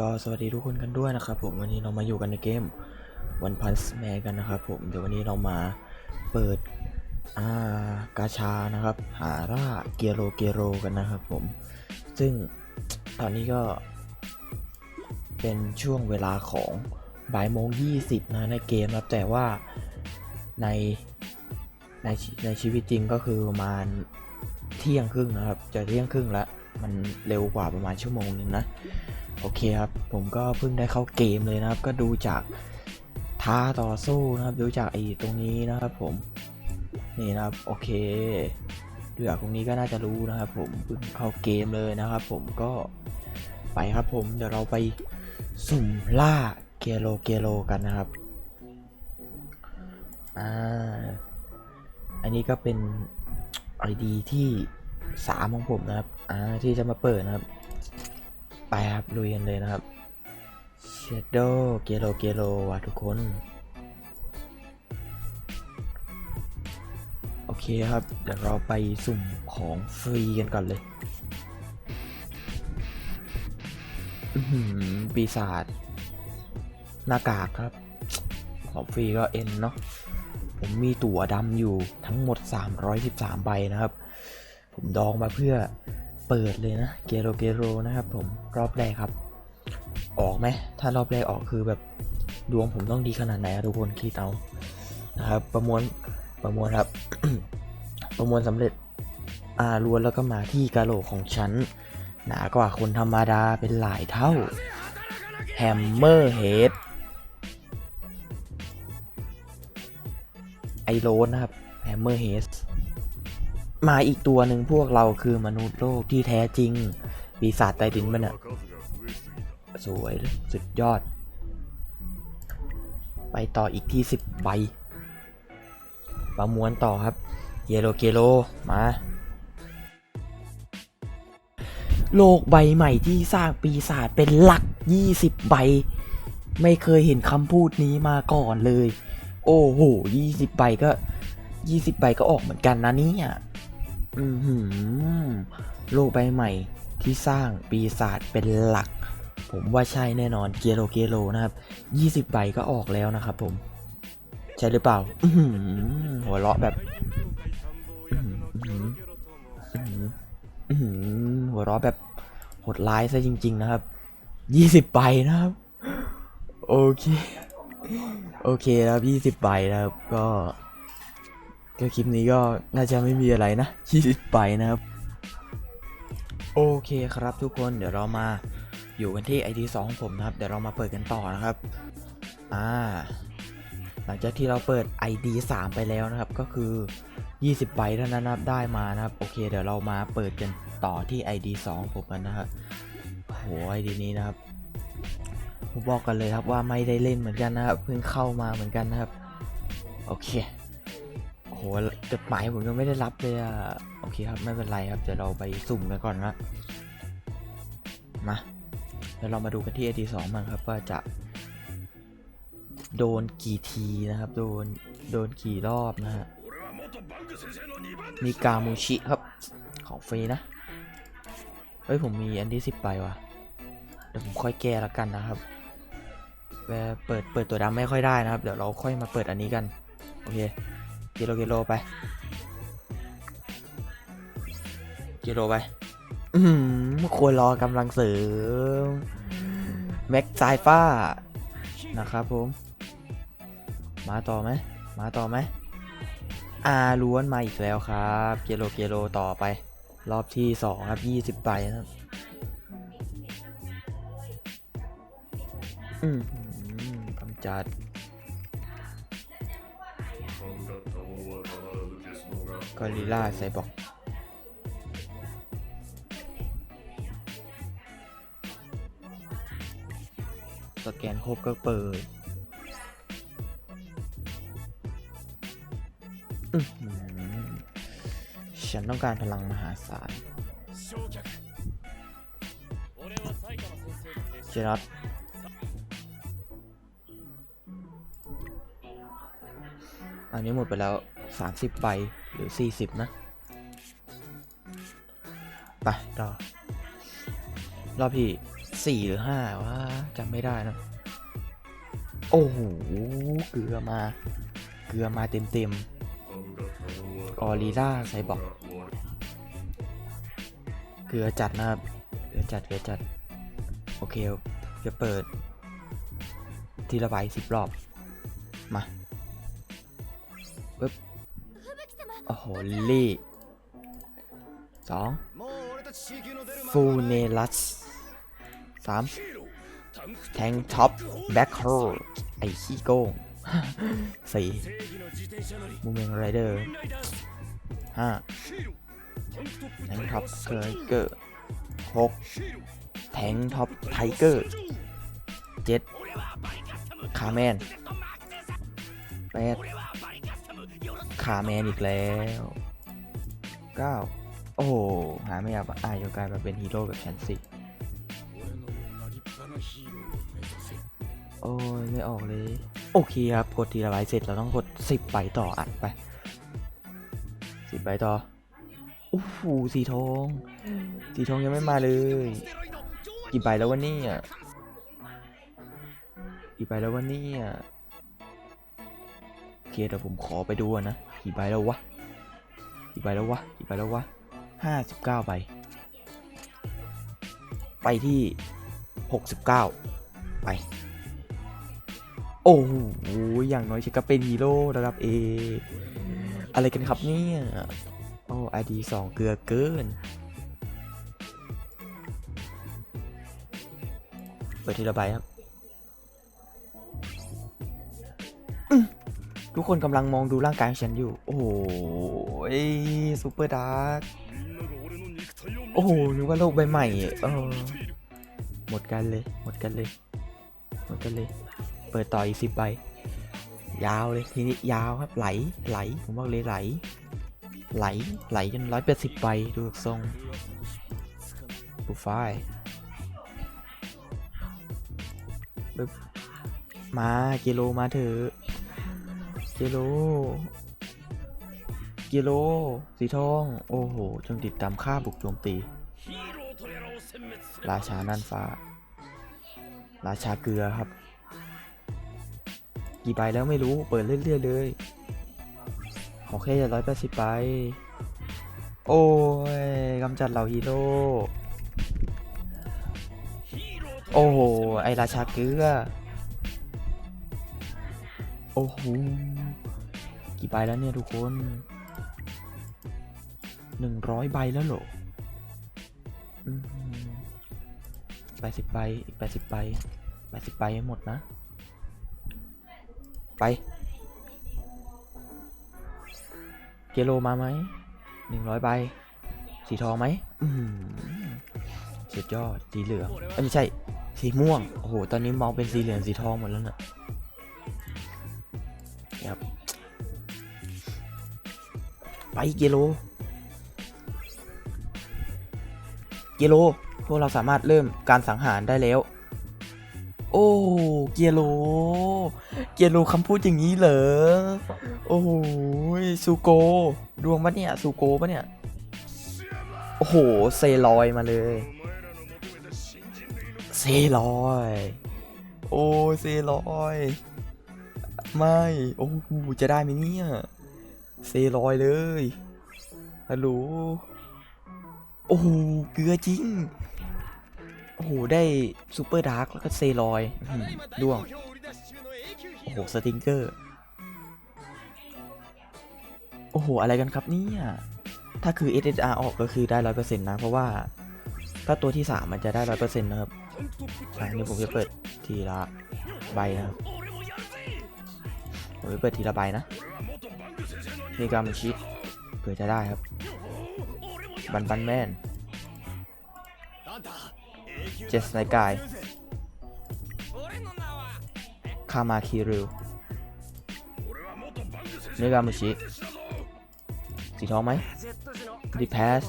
ก็สวัสดีทุกคนกันด้วยนะครับผมวันนี้เรามาอยู่กันในเกม One Punch Man กันนะครับผมเดี๋ยววันนี้เรามาเปิดอ่ากาชานะครับ หาร่าเกียโรเกียโรกันนะครับผม ซึ่งตอนนี้ก็เป็นช่วงเวลาของบ่ายโมงยี่สิบนะในเกมครับแต่ว่าในในชีในชีวิตจริงก็คือประมาณเที่ยงครึ่งนะครับจะเที่ยงครึ่งแล้วมันเร็วกว่าประมาณชั่วโมงนึงนะ โอเคครับ ผมก็เพิ่งได้เข้าเกมเลยนะครับ ก็ดูจากท้าต่อสู้นะครับ ดูจากไอ้ตรงนี้นะครับผม นี่นะครับ โอเคดูจากตรงนี้ก็น่าจะรู้นะครับ ผมเพิ่งเข้าเกมเลยนะครับ ผมก็ไปครับผม เดี๋ยวเราไปสุ่มล่าเกโลเกโลกันนะครับ อ่า อันนี้ก็เป็น ID ที่สามของผมนะครับ อ่า ที่จะมาเปิดนะครับ ไปครับลุยกันเลยนะครับเชดโดเกโลเกโลว่ะทุกคน โอเคครับ เดี๋ยวเราไปสุ่มของฟรีกันก่อนเลยปีศาจหน้ากากครับ ของฟรีก็เอ็นเนาะผมมีตั๋วดำอยู่ทั้งหมด 313 ใบนะครับ ผมดองมาเพื่อ เปิดเลยนะ เกโรเกโรนะครับผมรอบแรกครับ ออกไหมถ้ารอบแรกออกคือแบบดวงผมต้องดีขนาดไหนทุกคนคิดเอานะครับ ประมวลประมวลครับ ประมวลสำเร็จอาล้วนแล้วก็มาที่กะโหลกของฉัน หนากว่าคนธรรมดาเป็นหลายเท่าแฮมเมอร์เฮดไอโรนนะครับแฮมเมอร์เฮด มาอีกตัวหนึ่งพวกเราคือมนุษย์โลกที่แท้จริง ปีศาจใต้ดินมันอะสวยสุดยอด ไปต่ออีกที่สิบใบ ประมวลต่อครับ เยโลเกโล มา โลกใบใหม่ที่สร้างปีศาจเป็นหลัก 20 ใบ ไม่เคยเห็นคำพูดนี้มาก่อนเลย โอ้โห 20 ใบก็ 20 ใบก็ออกเหมือนกันนะเนี่ย อือหือโลกใบใหม่ที่สร้างปีศาจเป็นหลัก ผมว่าใช่แน่นอนเกโลเกโลนะครับ 20ใบก็ออกแล้วนะครับผม ใช่หรือเปล่าหัวเราะแบบหัวเราะแบบโหดร้ายซะจริง ๆ นะครับ20ใบนะครับ โอเค โอเคนะครับ20ใบนะครับ ก็ ก็คลิปนี้ก็น่าจะไม่มีอะไรนะ20ใบนะครับ โอเคครับทุกคนเดี๋ยวเรามาอยู่กันที่ ID 2ของผมนะครับ เดี๋ยวเรามาเปิดกันต่อนะครับ อ่า หลังจากที่เราเปิด ID 3 ไปแล้วนะครับ ก็คือ 20ใบเท่านั้นนะครับได้มานะครับ โอเค เดี๋ยวเรามาเปิดกันต่อที่ ID 2ของผมกันนะครับโห ID นี้นะครับผมบอกกันเลยครับว่าไม่ได้เล่นเหมือนกันนะครับ เพิ่งเข้ามาเหมือนกันนะครับ โอเค โอ้โหจดหมายผมยังไม่ได้รับเลยอะโอเคครับไม่เป็นไรครับเดี๋ยวเราไปสุ่มกันก่อนนะมาเดี๋ยวเรามาดูกันที่ AD 2มันครับว่าจะ โดนกี่ทีนะครับ โดนโดนกี่รอบนะฮะมีกามูชิครับของฟรีนะ เฮ้ย ผมมีอันที่สิบใบว่ะ เดี๋ยวผมค่อยแก้แล้วกันนะครับแวะเปิดเปิดตัวดำไม่ค่อยได้นะครับ เดี๋ยวเราค่อยมาเปิดอันนี้กัน โอเค กิโลกิโลไป กิโลไป อืมควรรอกำลังเสริมแม็กไซฟ้า นะครับผม มาต่อไหม มาต่อไหมอาล้วนมาอีกแล้วครับเกโลเกโลต่อไป รอบที่สองครับยี่สิบใบครับอืมกำจัด กอริลล่าไซบอกสแกนครบก็เปิดอื้อหือฉันต้องการพลังมหาศาลเจรัต อันนี้หมดไปแล้ว 30ใบหรือ 40 นะไปต่อรอบที่สี่หรือห้าว่าจำไม่ได้นะ โอ้โห เกลือมา เกลือมาเต็มเต็มๆออรีล่าไซบอกเกลือจัดนะครับ เกลือจัด เกลือจัด โอเคจะเปิด ทีละใบสิบรอบ มา ปึ๊บโอ้โหลิลลี่สองฟูเนลัสสามแทงท็อปแบ็คโฮลไอขี้โกงสี่มูเมนไรเดอร์ห้าแทงท็อปเกอร์เกอร์หกแทงท็อปไทเกอร์เจ็ดคาแมนแปด คาแมนอีกแล้วเก้าโอ้หาไม่เอาอายโยกลายมาเป็นฮีโร่แบบฉันสิโอ้ยไม่ออกเลย โอเคครับ กดทีละใบเสร็จเราต้องกด10ใบต่ออัดไป10ใบต่อโอ้โหสีทอง สีทองยังไม่มาเลย กี่ใบแล้ววันนี้อะกี่ใบแล้ววันนี้อะโอเคเดี๋ยวผมขอไปดูนะ กี่ใบแล้ววะกี่ใบแล้ววะกี่ใบแล้ววะห้าสิบเก้าใบ ไปที่หกสิบเก้าไป โอ้โหอย่างน้อยฉันก็เป็นฮีโร่ระดับ A ออะไรกันครับเนี่ยโอ้ไอดีสองเกลือเกิน เปิดทีละใบครับ ทุกคนกำลังมองดูร่างกายฉันอยู่ โอ้โหซูเปอร์ดาร์กโอ้โหนึกว่าโลกใบใหม่เออหมดกันเลย หมดกันเลย หมดกันเลย เปิดต่ออีกสิบใบ ยาวเลยทีนี้ยาวครับไหลไหลผมบอกเลยไหล ไหลไหลจนร้อยแปดสิบใบดูทรงบูฟายปึ๊บมาเกโลมาเถอะ เกโล เกโล สีทอง โอ้โห จงติดตามค่าบุกโจมตี ราชาน่านฟ้า ราชาเกลือครับ กี่ใบแล้วไม่รู้ เปิดเรื่อยๆเลย ขอแค่ร้อยแปดสิบใบ โอ้ยกำจัดเหล่าฮีโร่ โอ้โห ไอราชาเกลือ อ้โห กี่ใบแล้วเนี่ยทุกคนหนึ่งร้อยใบแล้วเหรอแปดสิบใบ อีกแปดสิบใบแปดสิบใบให้หมดนะ ไป เกโลมาไหมหนึ่งร้อยใบ สีทองไหมอืมสุดยอด สีเหลืองอ้ยไม่ใช่ สีม่วง โอ้โห ตอนนี้มองเป็นสีเหลืองสีทองหมดแล้วเนะ ครับ ไปเกโล เกโล พวกเราสามารถเริ่มการสังหารได้แล้ว โอ้เกียโล เกียโลคำพูดอย่างนี้เหรอ โอ้โหซูโก ดวงปะเนี่ยซูโกปะเนี่ย โอ้โห เซลอยมาเลย เซลอย โอ้เซลอย ไม่ โอ้โหจะได้ไหมเนี่ย เซลอยเลยฮัลโหลโอ้โห เกลือจริง โอ้โห ได้ซูเปอร์ดาร์กแล้วก็เซลอยด้วง โอ้โห สติงเกอร์ โอ้โห อะไรกันครับเนี่ย ถ้าคือ SSR ออกก็คือได้ร้อยเปอร์เซ็นต์นะ เพราะว่า ถ้าตัวที่3มันจะได้ร้อยเปอร์เซ็นต์นะครับอะนี่ผมจะเปิดทีละใบนะครับ ผมจะเปิดทีละใบนะนี่กามิชิเผื่อจะได้ครับ บันบันแมนเจสไนกายคามาคิริวเนกามุชิสีทองไหมดิแพส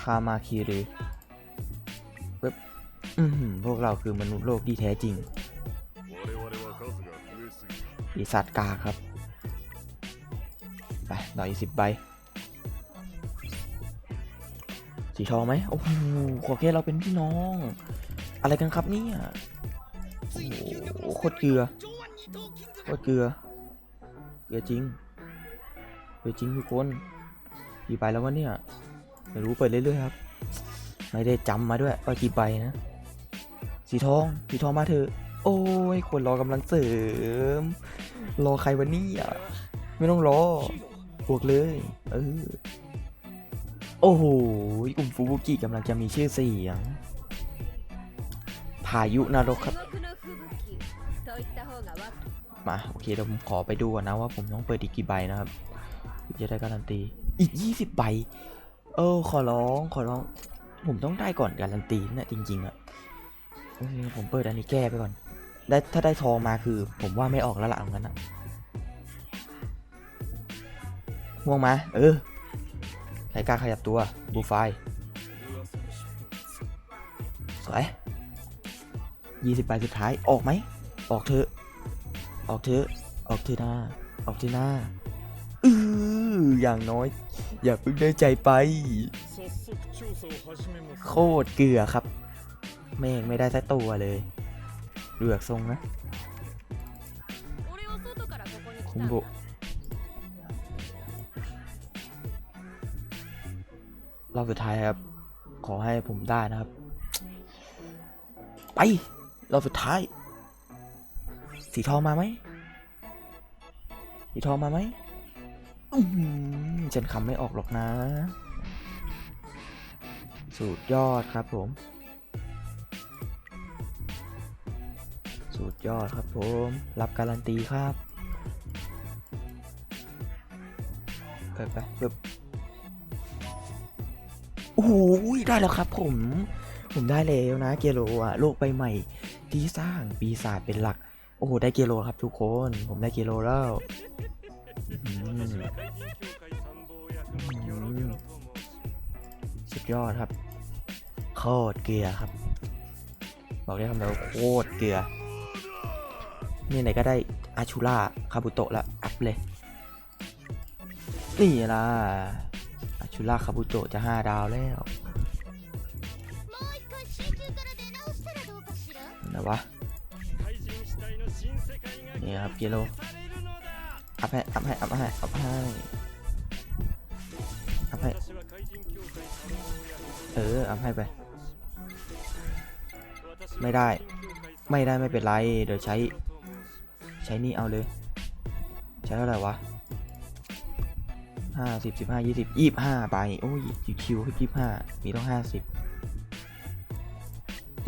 คามาคิริเบพวกเราคือมนุษย์โลกที่แท้จริง ปีศาจกาครับ ไปต่ออีกสิบใบสีสีทองไหมโอ้โหขอแค่เราเป็นพี่น้อง อะไรกันครับเนี่ยโอ้โหโคตรเกลือ โคตรเกลือ เกลือจริง เกลือจริงทุกคนกี่ใบแล้ววะเนี่ย ไม่รู้เปิดเรื่อยๆครับ ไม่ได้จำมาด้วยว่ากี่ใบนะ สีทอง สีทองมาเถอะ โอ้ย คนรอกำลังเสริม รอใครวะเนี่ยไม่ต้องรอบวกเลย เออ โอ้โหกลุ่มฟูบุกิกำลังจะมีชื่อเสียง พายุนรกครับ มา โอเคเดี๋ยวผมขอไปดูก่อนนะว่าผมต้องเปิดอีกกี่ใบนะครับ จะได้การันตี อีก 20 ใบ เออ ขอร้อง ขอร้อง ผมต้องได้ก่อนการันตีนะจริง ๆอะ่ะผมเปิดอันนี้แก้ไปก่อน ได้ถ้าได้ทองมาคือ ผมว่าไม่ออกแล้วละเหมือนกันนอะม่วงมา เออใไทก้าขยับตัว บูไฟสวยยี่สิบใบสุดท้าย ออกไหม ออกเถอะ ออกเถอะ ออกเถอะหน้า ออกเถอะหน้าเอออย่างน้อย อย่าเพิ่งได้ใจไป โคตรเกลือครับ แม่งไม่ได้สักตัวเลย เลือกทรงนะคุมโบรอบสุดท้ายครับ ขอให้ผมได้นะครับ ไป รอบสุดท้าย สีทองมาไหมสีทองมาไหมฉันคำไม่ออกหรอกนะ สุดยอดครับผม สุดยอดครับผม รับการันตีครับไปไปเบบโอ้โหได้แล้วครับผม ผมได้แล้วนะเกโลอะโลกใบใหม่ ที่สร้างปีศาจเป็นหลัก โอ้โห ได้เกโลครับทุกคน ผมได้เกโลแล้วสุดยอดครับโคตรเกลือครับ บอกได้คำเดียวโคตรเกลือ นี่ไหนก็ได้อาชูล่าคาบุโตะละอัพเลย นี่ละอาชูล่าคาบุโตะจะห้าดาวแล้วนะวะนี่ครับกิโลอัพให้อัพให้อัพให้อัพให้อัพให้เอออัพให้ไปไม่ได้ ไม่ได้ไม่เป็นไร เดี๋ยวใช้ ใช้นี่เอาเลย ใช้เท่าไหร่วะห้าสิบสิบห้ายี่สิบยี่ห้าใบโอ้ยคิวคิวยี่ห้ามีต้องห้าสิบ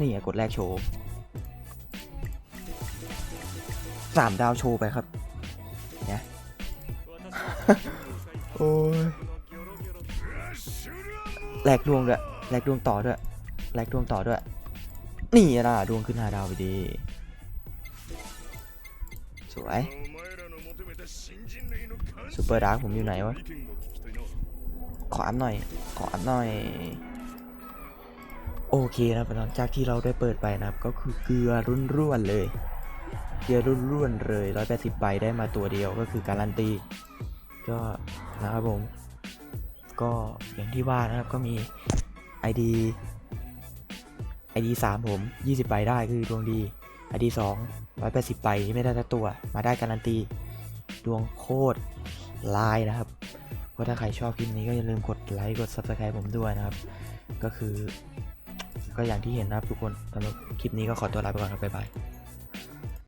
นี่กดแรกโชว์สามดาวโชว์ไปครับเนี่ยโอ้ยแหลกดวงด้วยแหลกดวงต่อด้วยแหลกดวงต่อด้วย นี่นะดวงขึ้นห้าดาวไปดี สวยซูเปอร์ดาร์กผมอยู่ไหนวะ ขออัพหน่อย ขออัพหน่อย โอเคนะครับหลังจากที่เราได้เปิดไปนะครับ ก็คือเกลือรุ่นร่วนๆเลย เกลือรุ่นร่วนๆเลยร้อยแปดสิบใบได้มาตัวเดียวก็คือการันตี ก็นะครับผม ก็อย่างที่ว่านะครับก็มี ID ID 3ผม 20ใบได้คือดวงดี อดีสองร้อยแปดสิบใบไม่ได้ตัตัว มาได้การันตี ดวงโคตรลายนะครับ ก็ถ้าใครชอบคลิปนี้ก็อย่าลืมกดไลค์ กด Subscribe ผมด้วยนะครับ ก็คือ ก็อย่างที่เห็นนะครับทุกคนสำหรับคลิปนี้ก็ขอตัวลาไปก่อนครับบ๊ายบาย